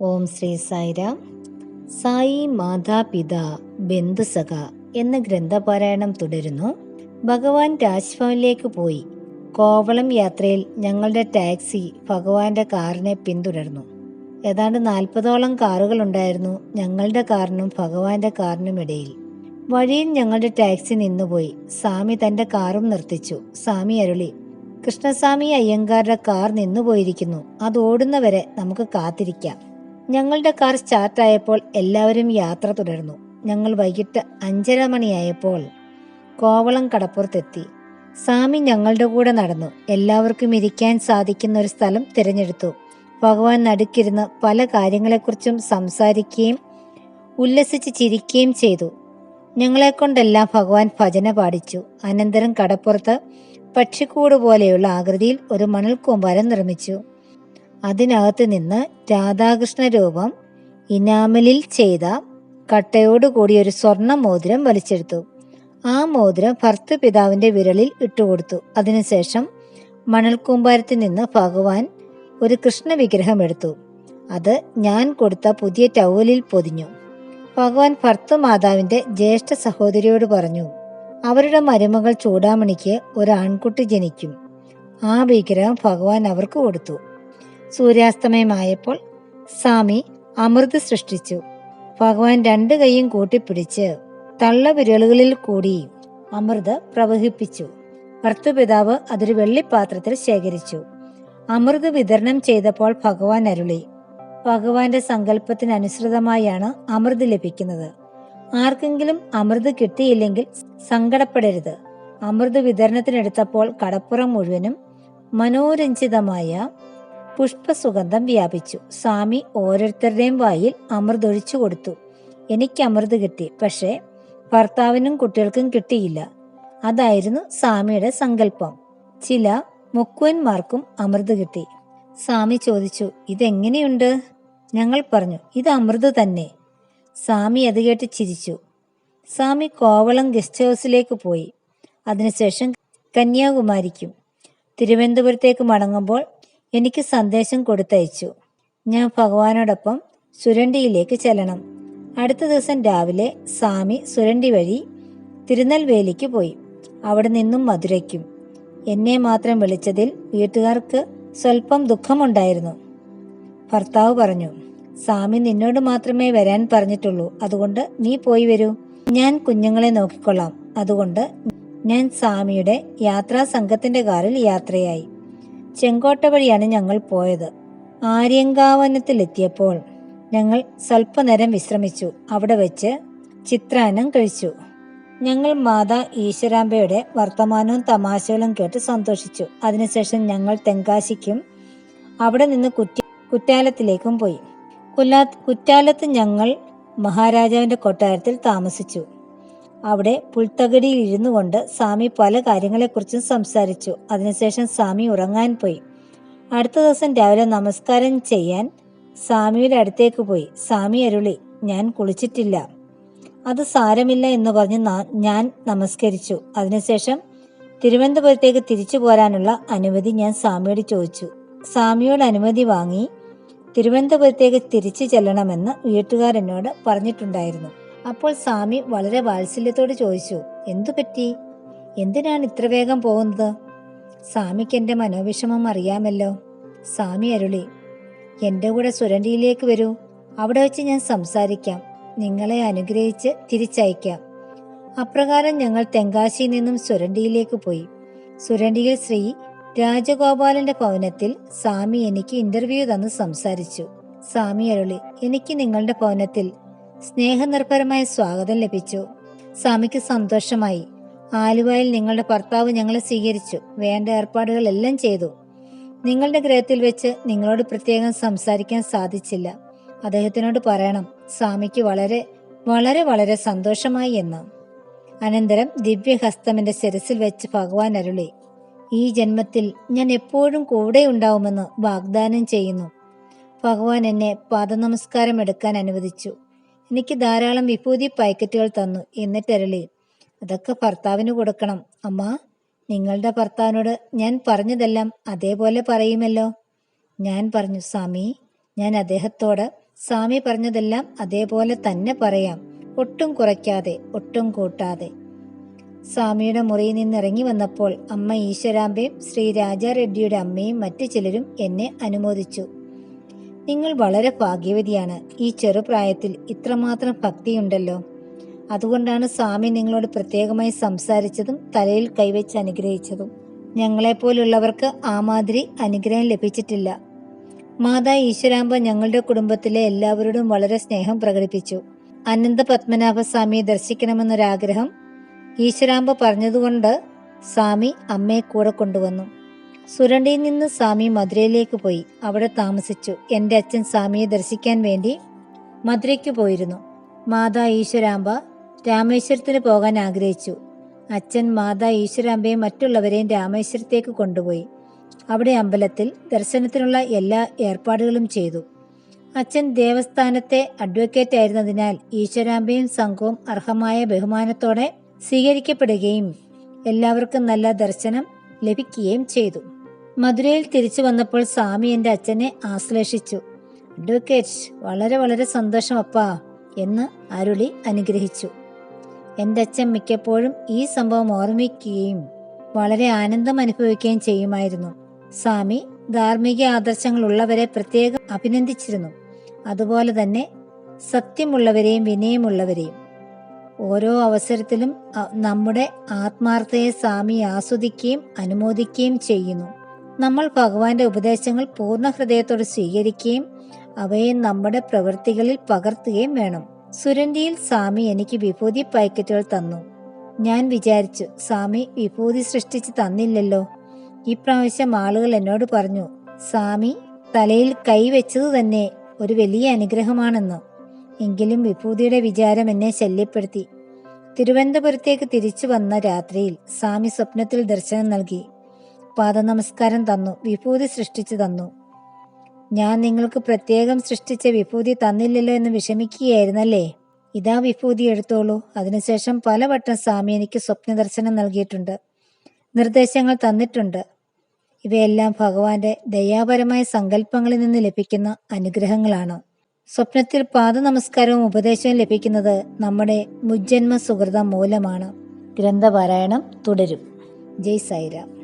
ഓം ശ്രീ സായിരാം. സായി മാതാപിത ബന്ധുസഖ എന്ന ഗ്രന്ഥപാരായണം തുടരുന്നു. ഭഗവാൻ രാജ്ഭവനിലേക്ക് പോയി. കോവളം യാത്രയിൽ ഞങ്ങളുടെ ടാക്സി ഭഗവാന്റെ കാറിനെ പിന്തുടർന്നു. ഏതാണ്ട് നാൽപ്പതോളം കാറുകൾ ഉണ്ടായിരുന്നു ഞങ്ങളുടെ കാറിനും ഭഗവാന്റെ കാറിനും ഇടയിൽ. വഴിയിൽ ഞങ്ങളുടെ ടാക്സി നിന്നുപോയി. സ്വാമി തന്റെ കാറും നിർത്തിച്ചു. സ്വാമി അരുളി കൃഷ്ണസ്വാമി അയ്യങ്കാരുടെ കാർ നിന്നുപോയിരിക്കുന്നു. അത് ഓടുന്നവരെ നമുക്ക് കാത്തിരിക്കാം. ഞങ്ങളുടെ കാർ സ്റ്റാർട്ടായപ്പോൾ എല്ലാവരും യാത്ര തുടർന്നു. ഞങ്ങൾ വൈകിട്ട് അഞ്ചര മണിയായപ്പോൾ കോവളം കടപ്പുറത്തെത്തി. സ്വാമി ഞങ്ങളുടെ കൂടെ നടന്നു. എല്ലാവർക്കും ഇരിക്കാൻ സാധിക്കുന്ന ഒരു സ്ഥലം തിരഞ്ഞെടുത്തു. ഭഗവാൻ നടുക്കിരുന്ന് പല കാര്യങ്ങളെക്കുറിച്ചും സംസാരിക്കുകയും ഉല്ലസിച്ച് ചിരിക്കുകയും ചെയ്തു. ഞങ്ങളെക്കൊണ്ടെല്ലാം ഭഗവാൻ ഭജന പാടിച്ചു. അനന്തരം കടപ്പുറത്ത് പക്ഷിക്കൂട് പോലെയുള്ള ആകൃതിയിൽ ഒരു മണൽ കൂമ്പാരം നിർമ്മിച്ചു. അതിനകത്ത് നിന്ന് രാധാകൃഷ്ണ രൂപം ഇനാമലിൽ ചെയ്ത കട്ടയോടുകൂടി ഒരു സ്വർണ മോതിരം വലിച്ചെടുത്തു. ആ മോതിരം ഭർത്തൃപിതാവിന്റെ വിരലിൽ ഇട്ടുകൊടുത്തു. അതിനുശേഷം മണൽക്കൂമ്പാരത്തിൽ നിന്ന് ഭഗവാൻ ഒരു കൃഷ്ണ വിഗ്രഹം എടുത്തു അത് ഞാൻ കൊടുത്ത പുതിയ ടൗലിൽ പൊതിഞ്ഞു. ഭഗവാൻ ഭർത്തു മാതാവിന്റെ ജ്യേഷ്ഠ സഹോദരിയോട് പറഞ്ഞു അവരുടെ മരുമകൾ ചൂടാമണിക്ക് ഒരു ആൺകുട്ടി ജനിക്കും. ആ വിഗ്രഹം ഭഗവാൻ അവർക്ക് കൊടുത്തു. സൂര്യാസ്തമയമായപ്പോൾ സ്വാമി അമൃത് സൃഷ്ടിച്ചു. ഭഗവാൻ രണ്ട് കൈയും കൂട്ടിപ്പിടിച്ച് തള്ള വിരലുകളിൽ കൂടി അമൃത് പ്രവഹിപ്പിച്ചു. ഭർത്തുപിതാവ് അതൊരു വെള്ളിപ്പാത്രത്തിൽ ശേഖരിച്ചു. അമൃത് വിതരണം ചെയ്തപ്പോൾ ഭഗവാൻ അരുളി. ഭഗവാന്റെ സങ്കല്പത്തിനനുസൃതമായാണ് അമൃത് ലഭിക്കുന്നത്. ആർക്കെങ്കിലും അമൃത് കിട്ടിയില്ലെങ്കിൽ സങ്കടപ്പെടരുത്. അമൃത് വിതരണത്തിനെടുത്തപ്പോൾ കടപ്പുറം മുഴുവനും മനോരഞ്ജിതമായ പുഷ്പസുഗന്ധം വ്യാപിച്ചു. സ്വാമി ഓരോരുത്തരുടെയും വായിൽ അമൃത് ഒഴിച്ചു കൊടുത്തു. എനിക്ക് അമൃത് കിട്ടി പക്ഷേ ഭർത്താവിനും കുട്ടികൾക്കും കിട്ടിയില്ല. അതായിരുന്നു സ്വാമിയുടെ സങ്കല്പം. ചില മുക്കുവന്മാർക്കും അമൃത് കിട്ടി. സ്വാമി ചോദിച്ചു ഇതെങ്ങനെയുണ്ട്? ഞങ്ങൾ പറഞ്ഞു ഇത് അമൃത് തന്നെ. സ്വാമി അത് കേട്ട് ചിരിച്ചു. സ്വാമി കോവളം ഗസ്റ്റ് ഹൗസിലേക്ക് പോയി. അതിനുശേഷം കന്യാകുമാരിക്കും. തിരുവനന്തപുരത്തേക്ക് മടങ്ങുമ്പോൾ എനിക്ക് സന്ദേശം കൊടുത്തയച്ചു. ഞാൻ ഭഗവാനോടൊപ്പം സുരണ്ടിയിലേക്ക് ചെല്ലണം. അടുത്ത ദിവസം രാവിലെ സ്വാമി സുരണ്ടി വഴി തിരുനെൽവേലിക്ക് പോയി. അവിടെ നിന്നും മധുരയ്ക്കും. എന്നെ മാത്രം വിളിച്ചതിൽ വീട്ടുകാർക്ക് സ്വല്പം ദുഃഖമുണ്ടായിരുന്നു. ഭർത്താവ് പറഞ്ഞു സ്വാമി നിന്നോട് മാത്രമേ വരാൻ പറഞ്ഞിട്ടുള്ളൂ. അതുകൊണ്ട് നീ പോയി വരൂ. ഞാൻ കുഞ്ഞുങ്ങളെ നോക്കിക്കൊള്ളാം. അതുകൊണ്ട് ഞാൻ സ്വാമിയുടെ യാത്രാ സംഘത്തിന്റെ കാറിൽ യാത്രയായി. ചെങ്കോട്ട വഴിയാണ് ഞങ്ങൾ പോയത്. ആര്യങ്കാവനത്തിലെത്തിയപ്പോൾ ഞങ്ങൾ സ്വല്പനേരം വിശ്രമിച്ചു. അവിടെ വെച്ച് ചിത്രാനം കഴിച്ചു. ഞങ്ങൾ മാതാ ഈശ്വരാംബയുടെ വർത്തമാനവും തമാശകളും കേട്ട് സന്തോഷിച്ചു. അതിനുശേഷം ഞങ്ങൾ തെങ്കാശിക്കും അവിടെ നിന്ന് കുറ്റി കുറ്റാലത്തിലേക്കും പോയി. കുല്ലാ കുറ്റാലത്ത് ഞങ്ങൾ മഹാരാജാവിന്റെ കൊട്ടാരത്തിൽ താമസിച്ചു. അവിടെ പുൽത്തകടിയിൽ ഇരുന്നു കൊണ്ട് സ്വാമി പല കാര്യങ്ങളെക്കുറിച്ചും സംസാരിച്ചു. അതിനുശേഷം സ്വാമി ഉറങ്ങാൻ പോയി. അടുത്ത ദിവസം രാവിലെ നമസ്കാരം ചെയ്യാൻ സ്വാമിയുടെ അടുത്തേക്ക് പോയി. സ്വാമി അരുളി ഞാൻ കുളിച്ചിട്ടില്ല. അത് സാരമില്ല എന്ന് പറഞ്ഞ് ഞാൻ നമസ്കരിച്ചു. അതിനുശേഷം തിരുവനന്തപുരത്തേക്ക് തിരിച്ചു പോരാനുള്ള അനുമതി ഞാൻ സ്വാമിയോട് ചോദിച്ചു. സ്വാമിയോട് അനുമതി വാങ്ങി തിരുവനന്തപുരത്തേക്ക് തിരിച്ചു ചെല്ലണമെന്ന് വീട്ടുകാരനോട് പറഞ്ഞിട്ടുണ്ടായിരുന്നു. അപ്പോൾ സ്വാമി വളരെ വാത്സല്യത്തോട് ചോദിച്ചു എന്തു പറ്റി? എന്തിനാണ് ഇത്ര വേഗം പോകുന്നത്? സ്വാമിക്ക് എന്റെ മനോവിഷമം അറിയാമല്ലോ. സ്വാമി അരുളി എന്റെ കൂടെ സുരണ്ടിയിലേക്ക് വരൂ. അവിടെ വെച്ച് ഞാൻ സംസാരിക്കാം. നിങ്ങളെ അനുഗ്രഹിച്ച് തിരിച്ചയക്കാം. അപ്രകാരം ഞങ്ങൾ തെങ്കാശിയിൽ നിന്നും സുരണ്ടിയിലേക്ക് പോയി. സുരണ്ടിയിൽ ശ്രീ രാജഗോപാലന്റെ ഭവനത്തിൽ സ്വാമി എനിക്ക് ഇന്റർവ്യൂ തന്ന് സംസാരിച്ചു. സ്വാമി അരുളി എനിക്ക് നിങ്ങളുടെ ഭവനത്തിൽ സ്നേഹനിർഭരമായ സ്വാഗതം ലഭിച്ചു. സ്വാമിക്ക് സന്തോഷമായി. ആലുവയിൽ നിങ്ങളുടെ ഭർത്താവ് ഞങ്ങളെ സ്വീകരിച്ചു. വേണ്ട ഏർപ്പാടുകളെല്ലാം ചെയ്തു. നിങ്ങളുടെ ഗ്രഹത്തിൽ വെച്ച് നിങ്ങളോട് പ്രത്യേകം സംസാരിക്കാൻ സാധിച്ചില്ല. അദ്ദേഹത്തിനോട് പറയണം സ്വാമിക്ക് വളരെ വളരെ വളരെ സന്തോഷമായി എന്ന്. അനന്തരം ദിവ്യഹസ്തമിന്റെ ശിരസിൽ വെച്ച് ഭഗവാൻ അരുളി ഈ ജന്മത്തിൽ ഞാൻ എപ്പോഴും കൂടെ ഉണ്ടാവുമെന്ന് വാഗ്ദാനം ചെയ്യുന്നു. ഭഗവാൻ എന്നെ പാദനമസ്കാരം എടുക്കാൻ അനുവദിച്ചു. എനിക്ക് ധാരാളം വിഭൂതി പാക്കറ്റുകൾ തന്നു എന്നിട്ടരളി അതൊക്കെ ഭർത്താവിന് കൊടുക്കണം അമ്മ. നിങ്ങളുടെ ഭർത്താവിനോട് ഞാൻ പറഞ്ഞതെല്ലാം അതേപോലെ പറയുമല്ലോ. ഞാൻ പറഞ്ഞു സ്വാമി ഞാൻ അദ്ദേഹത്തോട് സ്വാമി പറഞ്ഞതെല്ലാം അതേപോലെ തന്നെ പറയാം. ഒട്ടും കുറയ്ക്കാതെ ഒട്ടും കൂട്ടാതെ. സ്വാമിയുടെ മുറിയിൽ നിന്ന് ഇറങ്ങി വന്നപ്പോൾ അമ്മ ഈശ്വരാംബയും ശ്രീ രാജാ റെഡ്ഡിയുടെ അമ്മയും മറ്റു ചിലരും എന്നെ അനുമോദിച്ചു. നിങ്ങൾ വളരെ ഭാഗ്യവതിയാണ്. ഈ ചെറുപ്രായത്തിൽ ഇത്രമാത്രം ഭക്തിയുണ്ടല്ലോ. അതുകൊണ്ടാണ് സ്വാമി നിങ്ങളോട് പ്രത്യേകമായി സംസാരിച്ചതും തലയിൽ കൈവച്ച് അനുഗ്രഹിച്ചതും. ഞങ്ങളെപ്പോലുള്ളവർക്ക് ആ മാതിരി അനുഗ്രഹം ലഭിച്ചിട്ടില്ല. മാതാ ഈശ്വരാമ്പ ഞങ്ങളുടെ കുടുംബത്തിലെ എല്ലാവരോടും വളരെ സ്നേഹം പ്രകടിപ്പിച്ചു. അനന്ത പത്മനാഭ സ്വാമിയെ ദർശിക്കണമെന്നൊരാഗ്രഹം ഈശ്വരാമ്പ പറഞ്ഞതുകൊണ്ട് സ്വാമി അമ്മയെ കൂടെ കൊണ്ടുവന്നു. സുരണ്ടിയിൽ നിന്ന് സ്വാമി മധുരയിലേക്ക് പോയി. അവിടെ താമസിച്ചു. എന്റെ അച്ഛൻ സ്വാമിയെ ദർശിക്കാൻ വേണ്ടി മധുരയ്ക്ക് പോയിരുന്നു. മാതാ ഈശ്വരാംബ രാമേശ്വരത്തിന് പോകാൻ ആഗ്രഹിച്ചു. അച്ഛൻ മാതാ ഈശ്വരാമ്പയും മറ്റുള്ളവരെയും രാമേശ്വരത്തേക്ക് കൊണ്ടുപോയി. അവിടെ അമ്പലത്തിൽ ദർശനത്തിനുള്ള എല്ലാ ഏർപ്പാടുകളും ചെയ്തു. അച്ഛൻ ദേവസ്ഥാനത്തെ അഡ്വക്കേറ്റ് ആയിരുന്നതിനാൽ ഈശ്വരാംബയും സംഘവും അർഹമായ ബഹുമാനത്തോടെ സ്വീകരിക്കപ്പെടുകയും എല്ലാവർക്കും നല്ല ദർശനം ലഭിക്കുകയും ചെയ്തു. മധുരയിൽ തിരിച്ചു വന്നപ്പോൾ സ്വാമി എന്റെ അച്ഛനെ ആശ്ലേഷിച്ചു. അഡ്വക്കേറ്റ് വളരെ വളരെ സന്തോഷം അപ്പാ എന്ന് അരുളി അനുഗ്രഹിച്ചു. എന്റെ അച്ഛൻ മിക്കപ്പോഴും ഈ സംഭവം ഓർമ്മിക്കുകയും വളരെ ആനന്ദം അനുഭവിക്കുകയും ചെയ്യുമായിരുന്നു. സ്വാമി ധാർമ്മിക ആദർശങ്ങളുള്ളവരെ പ്രത്യേകം അഭിനന്ദിച്ചിരുന്നു. അതുപോലെ തന്നെ സത്യമുള്ളവരെയും വിനയമുള്ളവരെയും. ഓരോ അവസരത്തിലും നമ്മുടെ ആത്മാർത്ഥയെ സ്വാമി ആസ്വദിക്കുകയും അനുമോദിക്കുകയും ചെയ്യുന്നു. നമ്മൾ ഭഗവാന്റെ ഉപദേശങ്ങൾ പൂർണ ഹൃദയത്തോടെ സ്വീകരിക്കുകയും അവയെ നമ്മുടെ പ്രവൃത്തികളിൽ പകർത്തുകയും വേണം. സുരണ്ടിയിൽ സ്വാമി എനിക്ക് വിഭൂതി പാക്കറ്റുകൾ തന്നു. ഞാൻ വിചാരിച്ചു സ്വാമി വിഭൂതി സൃഷ്ടിച്ച് തന്നില്ലല്ലോ. ഈ പ്രാവശ്യം ആളുകൾ എന്നോട് പറഞ്ഞു സ്വാമി തലയിൽ കൈവച്ചത് തന്നെ ഒരു വലിയ അനുഗ്രഹമാണെന്ന്. എങ്കിലും വിഭൂതിയുടെ വിചാരം എന്നെ ശല്യപ്പെടുത്തി. തിരുവനന്തപുരത്തേക്ക് തിരിച്ചു വന്ന രാത്രിയിൽ സ്വാമി സ്വപ്നത്തിൽ ദർശനം നൽകി. പാദനമസ്കാരം തന്നു വിഭൂതി സൃഷ്ടിച്ചു തന്നു. ഞാൻ നിങ്ങൾക്ക് പ്രത്യേകം സൃഷ്ടിച്ച വിഭൂതി തന്നില്ലല്ലോ എന്ന് വിഷമിക്കുകയായിരുന്നല്ലേ? ഇതാ വിഭൂതി എടുത്തോളൂ. അതിനുശേഷം പലവട്ടം സ്വാമി എനിക്ക് സ്വപ്ന ദർശനം നൽകിയിട്ടുണ്ട്. നിർദ്ദേശങ്ങൾ തന്നിട്ടുണ്ട്. ഇവയെല്ലാം ഭഗവാന്റെ ദയാപരമായ സങ്കല്പങ്ങളിൽ നിന്ന് ലഭിക്കുന്ന അനുഗ്രഹങ്ങളാണ്. സ്വപ്നത്തിൽ പാദനമസ്കാരവും ഉപദേശവും ലഭിക്കുന്നത് നമ്മുടെ മുജ്ജന്മ സുഹൃതം മൂലമാണ് ഗ്രന്ഥപാരായണം തുടരും. ജയ് സായിരാം.